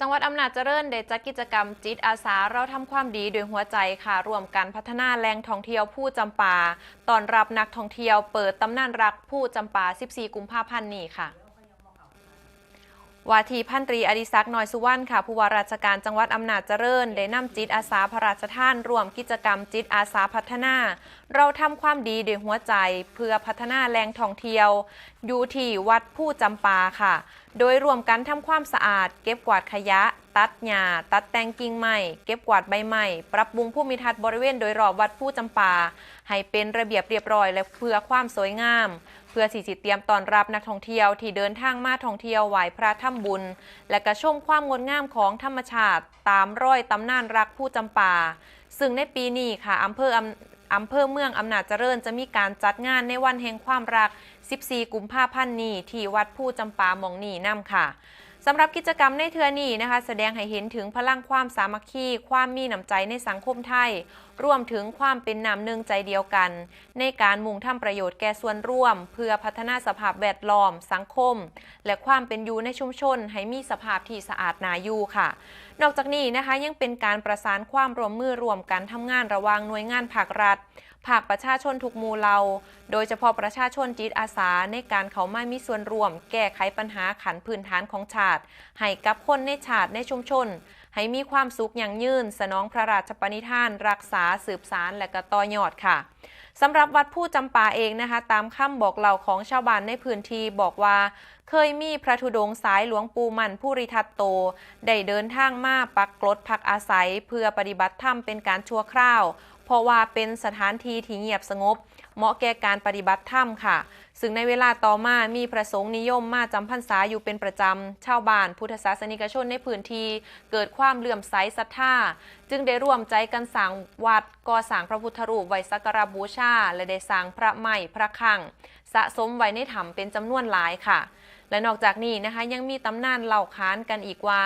จังหวัดอำนาจเจริญได้จัดกิจกรรมจิตอาสาเราทำความดีด้วยหัวใจค่ะร่วมกันพัฒนาแหล่งท่องเที่ยวผู้จำปาตอนรับนักท่องเที่ยวเปิดตำนานรักผู้จำปา 14 กุมภาพันธ์นี้ค่ะ วาทีพันตรีอดิศักดิ์น้อยสุวรรณค่ะผู้ว่าราชการจังหวัดอำนาจเจริญ ได้นำจิตอาสาพระราชทานร่วมกิจกรรมจิตอาสาพัฒนา เราทำความดีด้วยหัวใจเพื่อพัฒนาแหล่งท่องเที่ยว อยู่ที่วัดผู้จำปาค่ะ โดยรวมกันทำความสะอาด เก็บกวาดขยะ ตัดหญ้าตัดแต่งกิ่งไม้เก็บกวาดใบไม้ปรับปรุงภูมิทัศน์บริเวณโดยรอบวัดผู้จำปา ให้เป็นระเบียบเรียบร้อยและเพื่อความสวยงาม พื่อสิสิเตรียมต้อนรับนักท่องเที่ยวที่เดินทางมาท่องเที่ยวไหว้พระถ้ำบุญ และกระชมความงดงามของธรรมชาติ ตามร้อยตำนานรักผู้จำปา ซึ่งในปีนี้ค่ะอำเภออำเภอเมืองอำนาจเจริญจะมีการจัดงานในวันแห่งความรัก 14 กุมภาพันธ์นี้ที่วัดผู้จำปามองนีน้ำค่ะ สำหรับกิจกรรมในเทือนี้นะคะ แสดงให้เห็นถึงพลังความสามัคคี ความมีน้ำใจในสังคมไทย รวมถึงความเป็นน้ำหนึ่งใจเดียวกัน ในการมุ่งทำประโยชน์แก่ส่วนร่วม เพื่อพัฒนาสภาพแวดล้อม สังคม และความเป็นอยู่ในชุมชน ให้มีสภาพที่สะอาดน่าอยู่ค่ะ นอกจากนี้นะคะยังเป็นการประสานความร่วมมือร่วมกันทำงานระหว่างหน่วยงานภาครัฐภาคประชาชนทุกหมู่เหล่า โดยเฉพาะประชาชนจิตอาสาในการเขาไมามีส่วนร่วม แก้ไขปัญหาขันพื้นฐานของชาติ ให้กับคนในชาติในชุมชน ให้มีความสุขอย่างยืน สนองพระราชปณิธาน รักษาสืบสารและก็ต่อยอดค่ะสำหรับวัดผู้จำปาเองนะคะ ตามคำบอกเล่าของชาวบ้านในพื้นที่บอกว่าเคยมีพระธุดงค์สายหลวงปู่มันผู้ริทัตโต ได้เดินทางมาปักกลดพักอาศัย เพื่อปฏิบัติธรรมเป็นการชั่วคราว เพราะว่าเป็นสถานที่ที่เงียบสงบ เหมาะแก่การปฏิบัติธรรมค่ะ ซึ่งในเวลาต่อมามีพระสงฆ์นิยมมาจำพรรษาอยู่เป็นประจำชาวบ้านพุทธศาสนิกชนในพื้นที่ เกิดความเลื่อมใสศรัทธาจึงได้ร่วมใจกันสร้างวัดก่อสร้างพระพุทธรูปไว้สักการบูชาและได้สร้างพระใหม่พระคังสะสมไว้ในถ้ำเป็นจำนวนหลายค่ะ และนอกจากนี้นะคะยังมีตำนานเล่าขานกันอีกว่า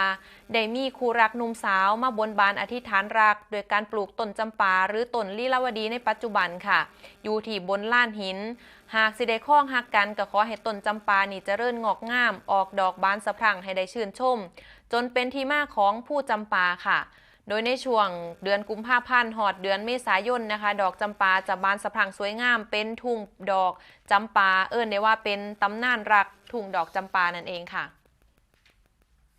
ได้มีคู่รักหนุ่มสาวมาบนบานอธิษฐานรัก โดยการปลูกต้นจำปาหรือต้นลีลาวดีในปัจจุบันค่ะ อยู่ที่บนล้านหิน หากสิได้ข้องหักกันก็ขอให้ต้นจำปานี่จเจริญงอกงาม ออกดอกบานสะพรั่งให้ได้ชื่นชม จนเป็นที่มาของผู้จำปาค่ะโดยในช่วงเดือนกุมภาพันธ์หอดเดือนเมษายนนะคะ ดอกจำปาจะบานสะพรั่งสวยงามเป็นทุ่งดอกจำปาเอิ้นได้ว่าเป็นตำนานรัก ทุ่งดอกจำปานั่นเองค่ะ